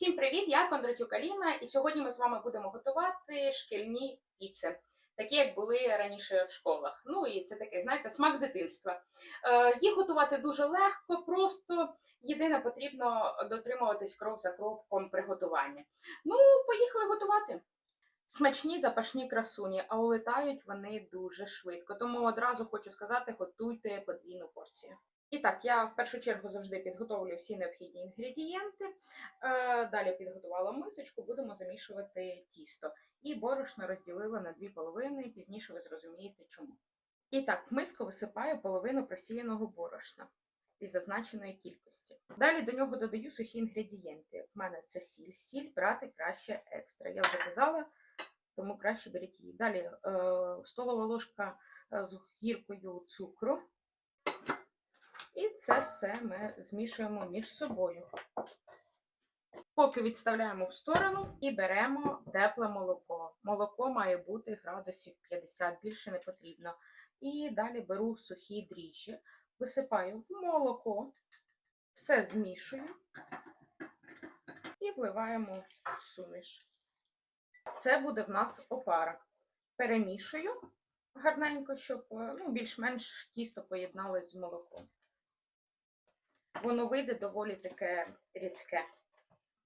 Всім привіт! Я Кондратюк Аліна, і сьогодні ми з вами будемо готувати шкільні піци, такі як були раніше в школах. Ну і це таке, знаєте, смак дитинства. Е, їх готувати дуже легко, просто єдине потрібно дотримуватись крок за кроком приготування. Ну, поїхали готувати. Смачні запашні красуні, а улетають вони дуже швидко. Тому одразу хочу сказати, готуйте подвійну порцію. І так, я в першу чергу завжди підготовлю всі необхідні інгредієнти. Е, Далі підготувала мисочку, будемо замішувати тісто. І борошно розділила на дві половини, пізніше ви зрозумієте чому. І так, в миску висипаю половину просіяного борошна із зазначеної кількості. Далі до нього додаю сухі інгредієнти. В мене це сіль. Сіль брати краще екстра. Я вже казала, тому краще беріть її. Далі е, столова ложка е, з гіркою цукру. І це все ми змішуємо між собою. Поки відставляємо в сторону і беремо тепле молоко. Молоко має бути градусів 50, більше не потрібно. І далі беру сухі дріжджі, висипаю в молоко, все змішую і вливаємо в суміш. Це буде в нас опара. Перемішую гарненько, щоб е, ну, більш-менш тісто поєдналось з молоком воно вийде доволі таке рідке.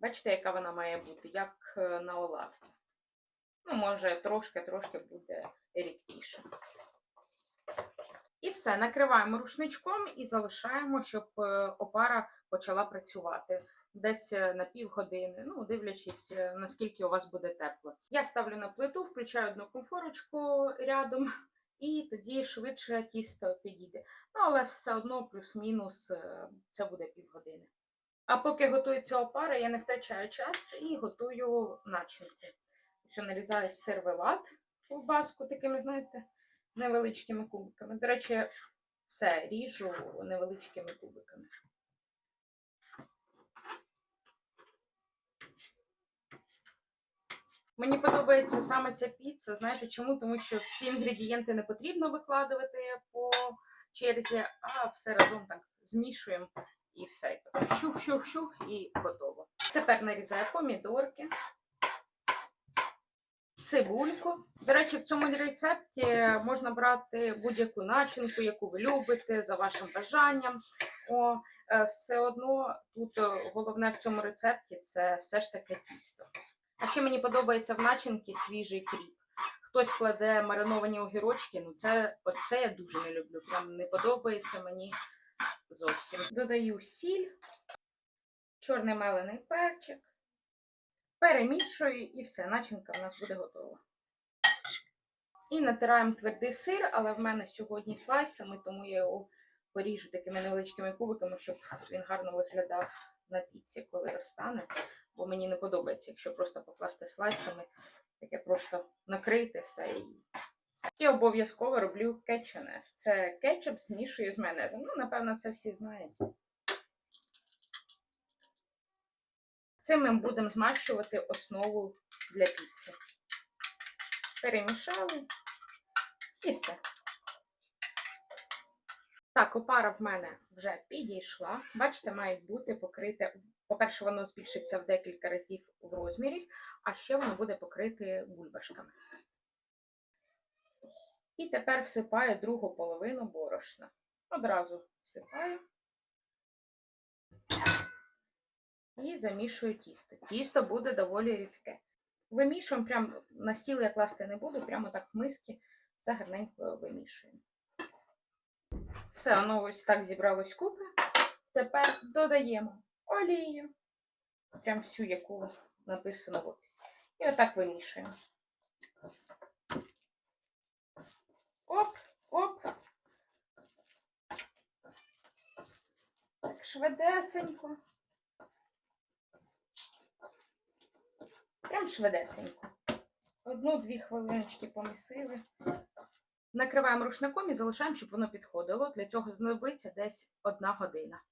Бачите, яка вона має бути, як е, на оладку. Ну, може, трошки-трошки буде рідкіше. І все, накриваємо рушничком і залишаємо, щоб е, опара почала працювати десь е, на півгодини, ну, дивлячись, наскільки у вас буде тепло. Я ставлю на плиту, включаю одну комфорочку рядом, і тоді швидше тісто підійде. Ну, але все одно плюс-мінус е, це буде півгодини. А поки готується опара, я не втрачаю час і готую начинку. Ось нарізаю сервелат ковбаску такими, знаєте, невеличкими кубиками. До речі, все ріжу невеличкими кубиками. Мені подобається саме ця піца. Знаєте чому? Тому що всі інгредієнти не потрібно викладувати по черзі, а все разом так змішуємо і все. Щух-щух-щух і готово. Тепер нарізаю помідорки, цибульку. До речі, в цьому рецепті можна брати будь-яку начинку, яку ви любите, за вашим бажанням. О, е, Все одно тут е, головне в цьому рецепті це все ж таки тісто. А ще мені подобається в начинці свіжий кріп. Хтось кладе мариновані огірочки, ну це оце я дуже не люблю. Прям не подобається мені зовсім. Додаю сіль, чорний мелений перчик, перемішую і все, начинка в нас буде готова. І натираємо твердий сир, але в мене сьогодні слайсами, тому я його поріжу такими невеличкими кубиками, щоб він гарно виглядав на піці, коли розтане бо мені не подобається, якщо просто покласти слайсами, таке просто накрити все і. І обов'язково роблю кетчунес. Це кетчуп змішую з майонезом. Ну, напевно, це всі знають. Цим ми будемо змащувати основу для піци. Перемішали і все. Так, опара в мене вже підійшла. Бачите, мають бути покрите по-перше, воно збільшиться в декілька разів в розмірі, а ще воно буде покрите бульбашками. І тепер всипаю другу половину борошна. Одразу всипаю і замішую тісто. Тісто буде доволі рідке. Вимішуємо прямо на стіл я класти не буду, прямо так в миски все гарненько вимішуємо. Все, воно ось так зібралось купи. Тепер додаємо олію, прям всю, яку написано в описі. І отак вимішуємо. Оп, оп. Так, швидесенько. Прям швидесенько. Одну-дві хвилиночки помісили. Накриваємо рушником і залишаємо, щоб воно підходило. Для цього знадобиться десь одна година.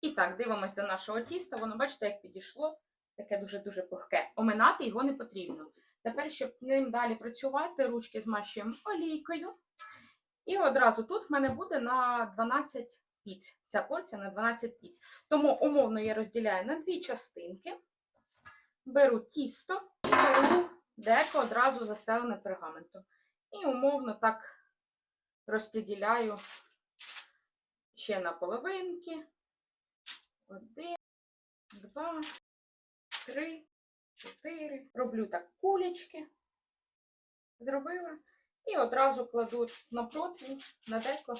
І так, дивимось до нашого тіста. Воно, бачите, як підійшло, таке дуже-дуже пухке. Оминати його не потрібно. Тепер, щоб ним далі працювати, ручки змащуємо олійкою. І одразу тут в мене буде на 12 піць. Ця порція на 12 піць. Тому умовно я розділяю на дві частинки. беру тісто, беру деко одразу застелене пергаментом. І умовно так розподіляю ще на половинки. Один, два, три, чотири. Роблю так кулечки. Зробила. І одразу кладу на противень, на деко.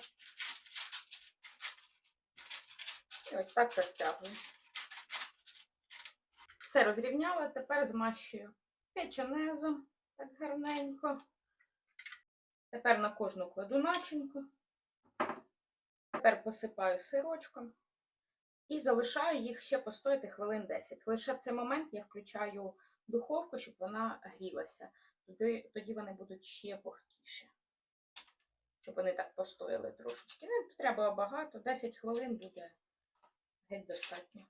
І ось так розтягую. Все розрівняла, тепер змащую печенезом так гарненько. Тепер на кожну кладу начинку. Тепер посипаю сирочком і залишаю їх ще постояти хвилин 10. Лише в цей момент я включаю духовку, щоб вона грілася. Тоді, тоді вони будуть ще пухкіші. Щоб вони так постояли трошечки. Не треба багато, 10 хвилин буде геть достатньо.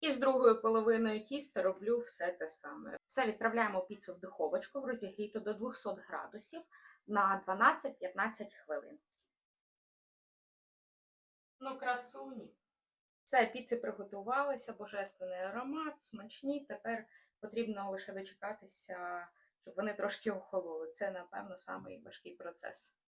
І з другою половиною тіста роблю все те саме. Все відправляємо піцу в духовочку в розігріту до 200 градусів на 12-15 хвилин. Ну, красуні. Все, піци приготувалися, божественний аромат, смачні. Тепер потрібно лише дочекатися, щоб вони трошки охололи. Це, напевно, самий важкий процес.